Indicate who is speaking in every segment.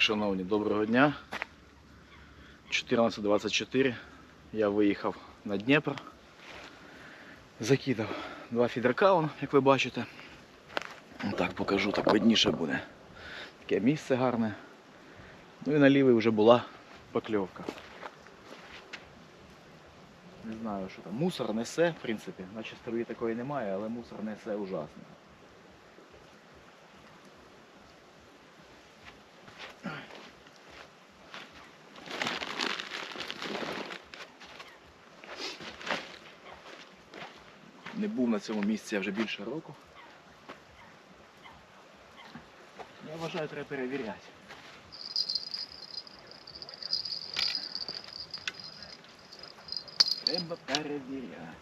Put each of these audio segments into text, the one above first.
Speaker 1: Так, шановні, доброго дня. 14.24. Я виїхав на Дніпро. Закидав два фідеркаун, як ви бачите. Так, покажу, так видніше буде. Таке місце гарне. Ну і на лівий вже була покльовка. Не знаю, що там. Мусор несе, в принципі. На чистові такої немає, але мусор несе ужасно. Не був на цьому місці вже більше року. Я вважаю, треба перевіряти. Треба перевіряти.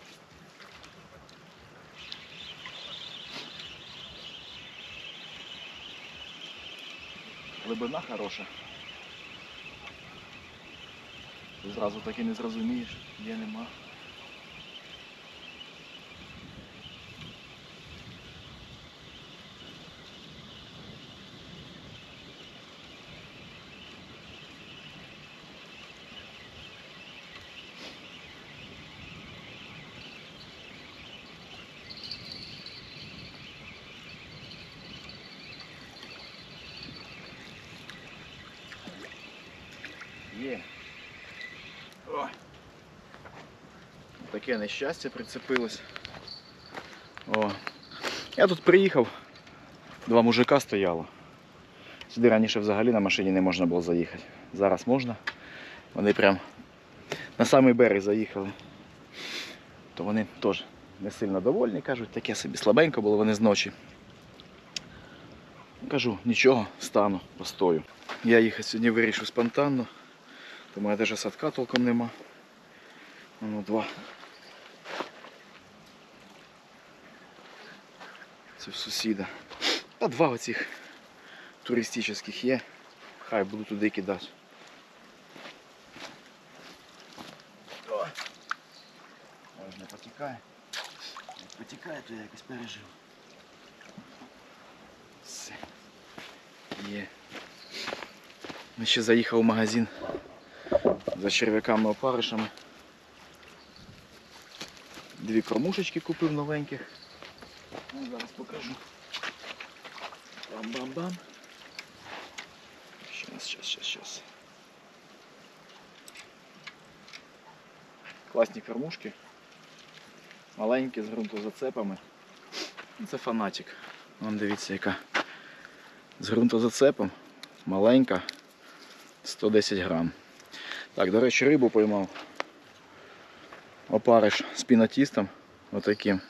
Speaker 1: Глибина хороша. Ти зразу так і не зрозумієш, є нема. Є. О. Таке нещастя прицепилось. О. Я тут приїхав, два мужика стояло. Сюди раніше взагалі на машині не можна було заїхати. Зараз можна. Вони прям на самий берег заїхали. То вони теж не сильно довольні, кажуть, таке собі слабенько було вони зночі. Кажу, нічого, стану, постою. Я їхати сьогодні вирішив спонтанно. То у мене навіть садка толком нема. Воно два. В сусіда. А два оцих туристичних є. Хай буду туди кидати. Не потікає. Як потікає, то я якось пережив. Все. Є. Я ще заїхав в магазин за черв'яками опаришами. Дві кормушечки купив новеньких. Ну, зараз покажу. Бам-бам-бам. Щас, щас, щас, щас. Класні кормушки. Маленькі з ґрунтозацепами. Ну, Це фанатик. Вон дивіться яка. З ґрунтозацепом. Маленька. 110 грам. Так, до речі, рибу поймав. Опариш з пінатістом. Отаким.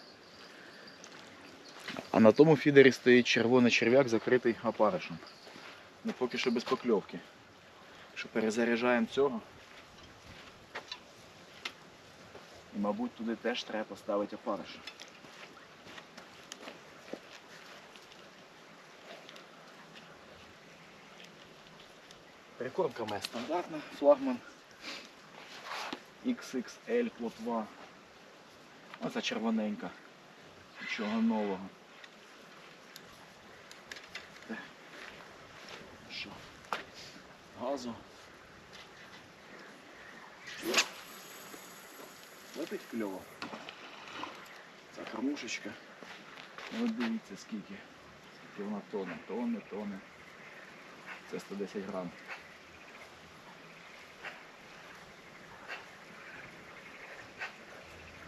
Speaker 1: А на тому фідері стоїть червоний черв'як, закритий опаришем. Ну поки що без покльовки. Що перезаряджаємо цього. І, мабуть, туди теж треба поставити опариш. Прикормка моя стандартна, флагман XXL плотва. Оце червоненька. Нічого нового. Так. Що? Газу. Летить кльово. Ця кормушечка. Ну, От дивіться скільки. Скільки вона тоне, тоне, тоне. Це 110 грам.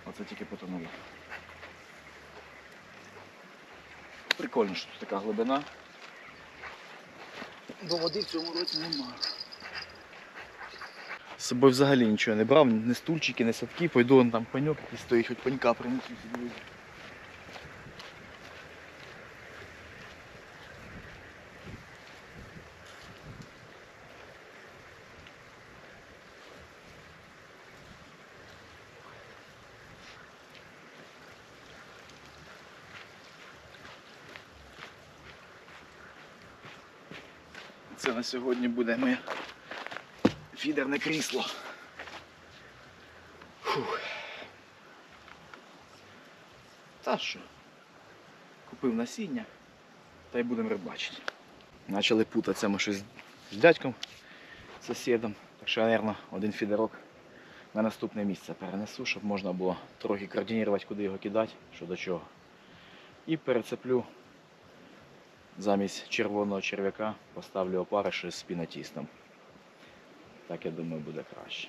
Speaker 1: Оце тільки потонуло. Прикольно, що тут така глибина. Бо води в цьому році немає. З собою взагалі нічого не брав, ні стульчики, ні садки, пойду там паньок який стоїть, хоч панька принесу на сьогодні буде моє фідерне крісло. Фух. Та що? Купив насіння та й будемо рибачити. Почали путатися, ми щось з дядьком, сусідом. Так що, мабуть, один фідерок на наступне місце перенесу, щоб можна було трохи координувати, куди його кидати, що до чого. І перецеплю замість червоного черв'яка поставлю опариши з пінатістом. Так я думаю буде краще.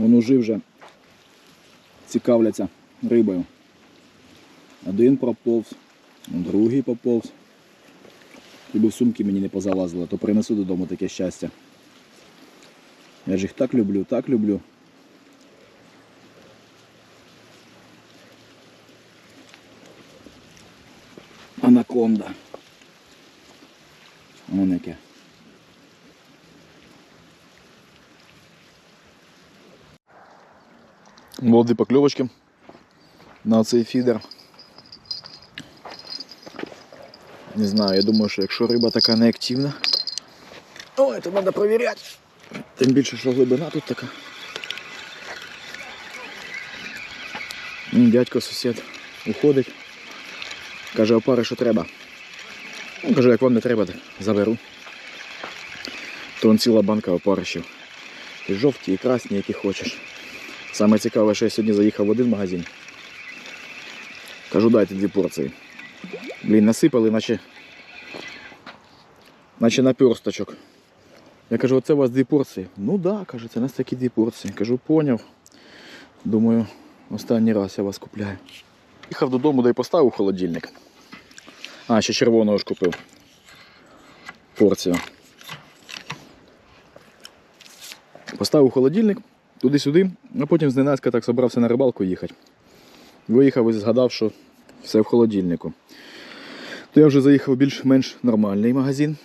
Speaker 1: Вонужі вже цікавляться рибою. Один проповз, другий поповз. Якби в сумки мені не позалазило, то принесу додому таке щастя. Я ж їх так люблю, так люблю. Анаконда. Вон яке. Молоді покльовочки на цей фідер. Не знаю, я думаю, що якщо риба така неактивна, ой, то треба перевіряти. Тим більше, що глибина тут така. Дядько сусід уходить. Каже, опари, що треба. Ну, каже, як вам не треба, так заберу. То он ціла банка опарищів. І жовті, і красні, які хочеш. Саме цікаве, що я сьогодні заїхав в один магазин. Кажу, дайте дві порції. Блін, насипали, наче. Наче наперсточок. Я кажу, оце у вас дві порції. Ну так, да, каже, це у нас такі дві порції. Кажу, поняв. Думаю, останній раз я вас купляю. Їхав додому, да й поставив холодильник. А, ще червоного ж купив. Порцію. Поставив холодильник туди-сюди, а потім зненацька так собрався на рибалку їхати. Виїхав і згадав, що все в холодильнику. То я вже заїхав більш-менш нормальний магазин.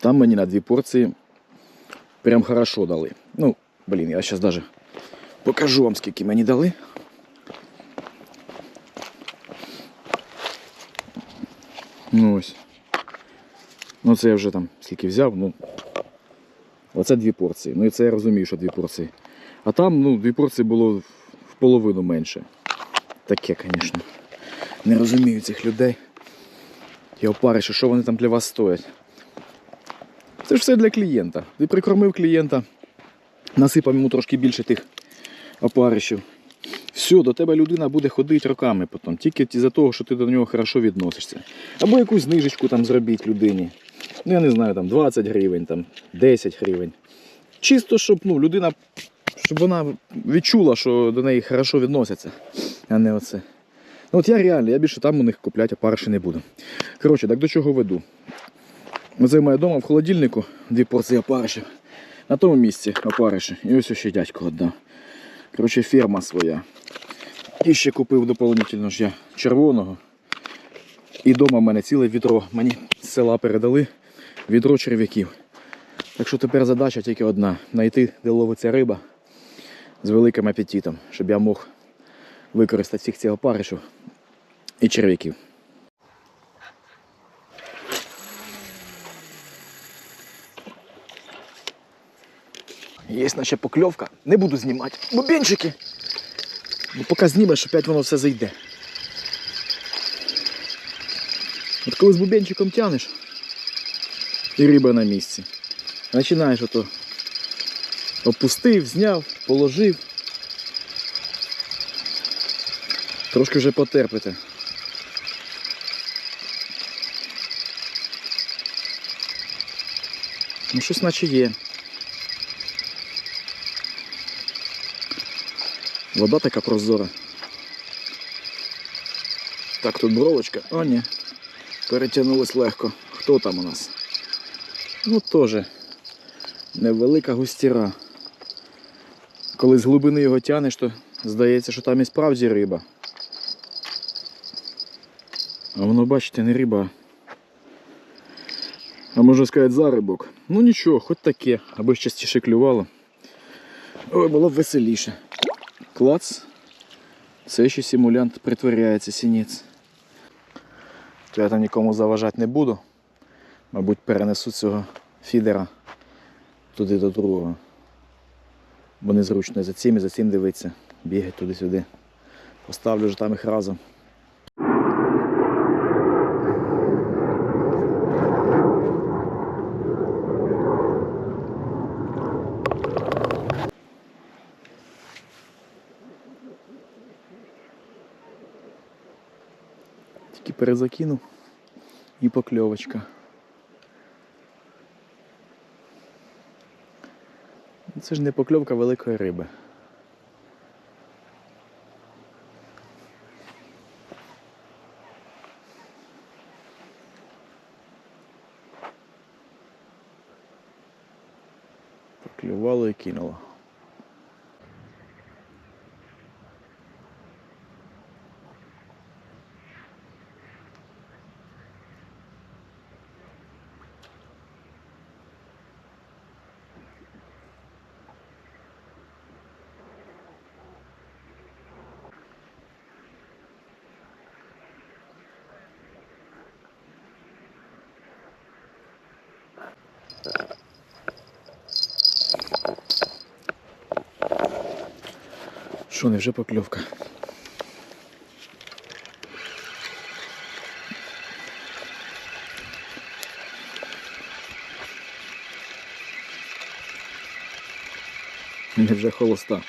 Speaker 1: Там мені на дві порції прям хорошо дали. Ну, блін, я зараз навіть покажу вам, скільки мені дали. Ну ось. Ну це я вже там скільки взяв, ну. Оце дві порції. Ну і це я розумію, що дві порції. А там, ну, дві порції було в половину менше. Таке, звісно. Не розумію цих людей. І опариші, що вони там для вас стоять. Це ж все для клієнта. Ти прикормив клієнта, насипав йому трошки більше тих опаришів. Все, до тебе людина буде ходити роками потім, тільки за того, що ти до нього хорошо відносишся. Або якусь знижечку там зробіть людині. Ну, я не знаю, там 20 гривень, там 10 гривень. Чисто, щоб ну, людина, щоб вона відчула, що до неї хорошо відносяться, а не оце. Ну от я реально, я більше там у них купляти опариші не буду. Коротше, так до чого веду? Мене вдома в холодильнику дві порції опаришів. На тому місці опариші. І ось ще дядько віддав. Коротше, ферма своя. І ще купив дополнительно ж я червоного. І вдома в мене ціле відро. Мені з села передали відро черв'яків. Так що тепер задача тільки одна: знайти, де ловиться риба з великим апетитом, щоб я мог використати всіх цих опаришів і черв'яків. Є наче покльовка. Не буду знімати. Бубенчики. Бо поки знімеш, опять воно все зайде. От коли з бубенчиком тянеш, і риба на місці. Починаєш ото опустив, зняв, положив. Трошки вже потерпите. Ну щось наче є. Вода така прозора. Так, тут бровочка. О, ні. Перетягнулось легко. Хто там у нас? Ну, теж невелика густіра. Коли з глибини його тянеш, то здається, що там і справді риба. А воно, бачите, не риба. А можна сказати, зарибок. Ну нічого, хоч таке, аби частіше клювало. Ой, було б веселіше. Клац. Це ще симулянт притворяється сінець. Я там нікому заважати не буду. Мабуть, перенесу цього фідера туди до другого. Бо незручно за цим і за цим дивитися. Бігать туди-сюди. Поставлю вже там їх разом. Тільки перезакинув і покльовочка. Це ж не покльовка великої риби. Що, не вже покльовка? Не вже холоста.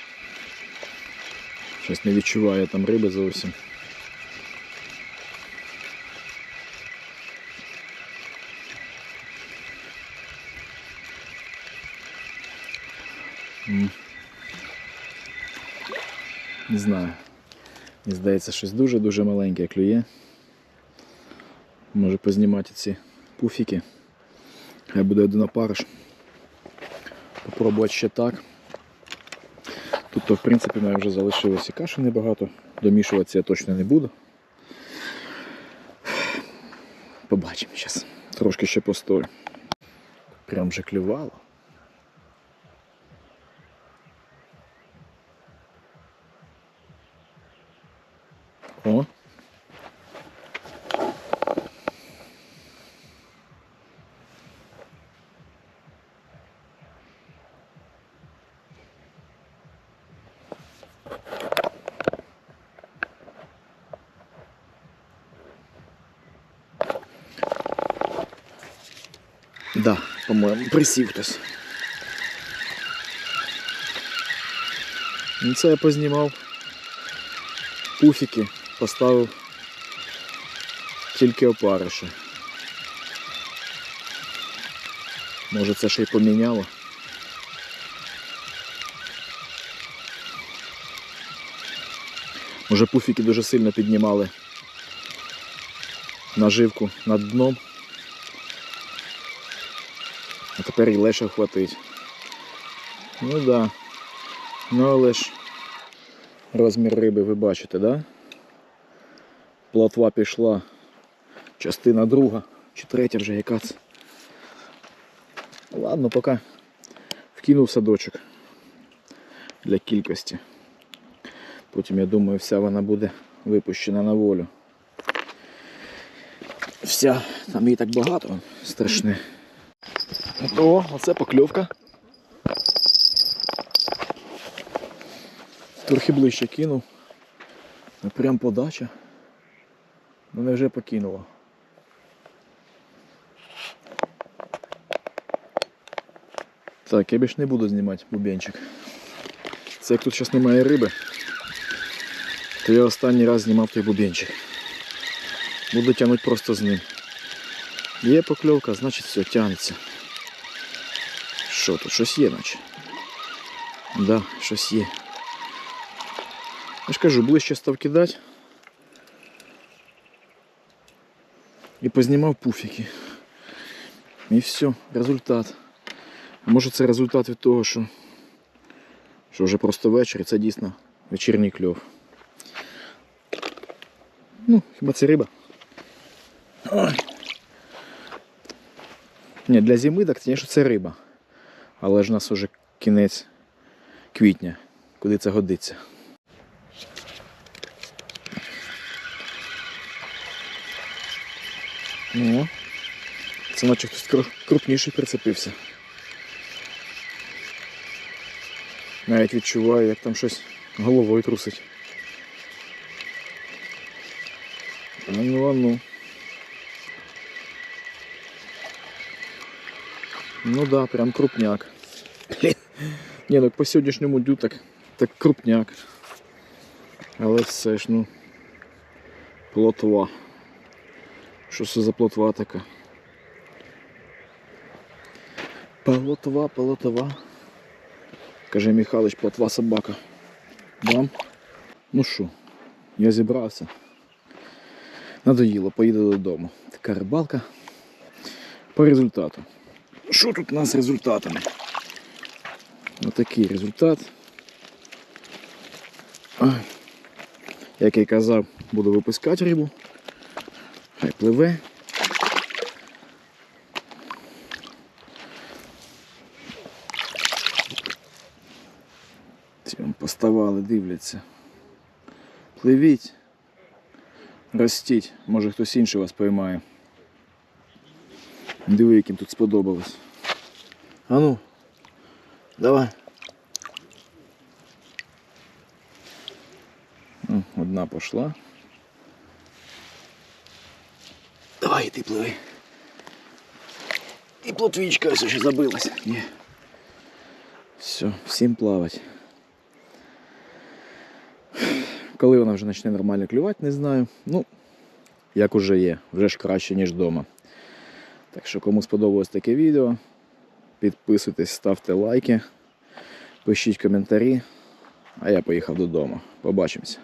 Speaker 1: Щось не відчуваю там риби зовсім. Не знаю. Мені здається, щось дуже-дуже маленьке клює. Може познімати ці пуфіки. Хай буде один опариш. Попробувати ще так. Тут, то, в принципі, мене вже залишилося каші небагато. Домішуватися я точно не буду. Побачимо зараз. Трошки ще постою. Прям вже клювало. О. Да, по-моєму, присів хтось. Ну, це я познімав пуфіки, поставив тільки опариші. Може це ще й поміняло. Може пуфіки дуже сильно піднімали наживку над дном. А тепер і легше хватить. Ну да. Ну але ж розмір риби ви бачите, да? Плотва пішла. Частина друга чи третя вже яка це. Ладно, поки вкинув садочок для кількості. Потім, я думаю, вся вона буде випущена на волю. Вся, там її так багато, страшне. О, оце покльовка. Трохи ближче кинув. Ну, Прям подача. Мене вже покинуло. Так, я більш не буду знімати бубенчик. Це як тут зараз немає риби, то я останній раз знімав той бубенчик. Буду тягнути просто з ним. Є покльовка, значить все, тягнеться. Що тут? Щось є, наче? Да, щось є. Я ж кажу, ближче став кидати. І познімав пуфіки. І все, результат. А може це результат від того, що, що вже просто вечір, і це дійсно вечірній кльов. Ну, хіба це риба? Ой. Ні, для зими, так, звісно, це риба. Але ж у нас вже кінець квітня, куди це годиться. О, це наче хтось крупніший прицепився. Навіть відчуваю, як там щось головою трусить. А ну, а ну. Ну да, прям крупняк. Ні, ну по сьогоднішньому дню так, так крупняк. Але все ж, ну. Плотва. Що це за плотва така? Плотва, плотва. Каже Михайлович, плотва собака. Дам. Ну що, я зібрався. Надоїло, поїду додому. Така рибалка. По результату. Що тут у нас з результатами? Отакий результат. Як я й казав, буду випускати рибу. Хай пливе. Ці поставали, дивляться. Пливіть. Ростіть, може хтось інший вас поймає. Диви, яким тут сподобалось. А ну, давай. Ну, одна пошла. Давай, іди пливи. І плотвічка ось ще забилась. Ні. Все, всім плавать. Коли вона вже почне нормально клювати, не знаю. Ну, як уже є, вже ж краще, ніж вдома. Так що, кому сподобалось таке відео, підписуйтесь, ставте лайки, пишіть коментарі. А я поїхав додому. Побачимося.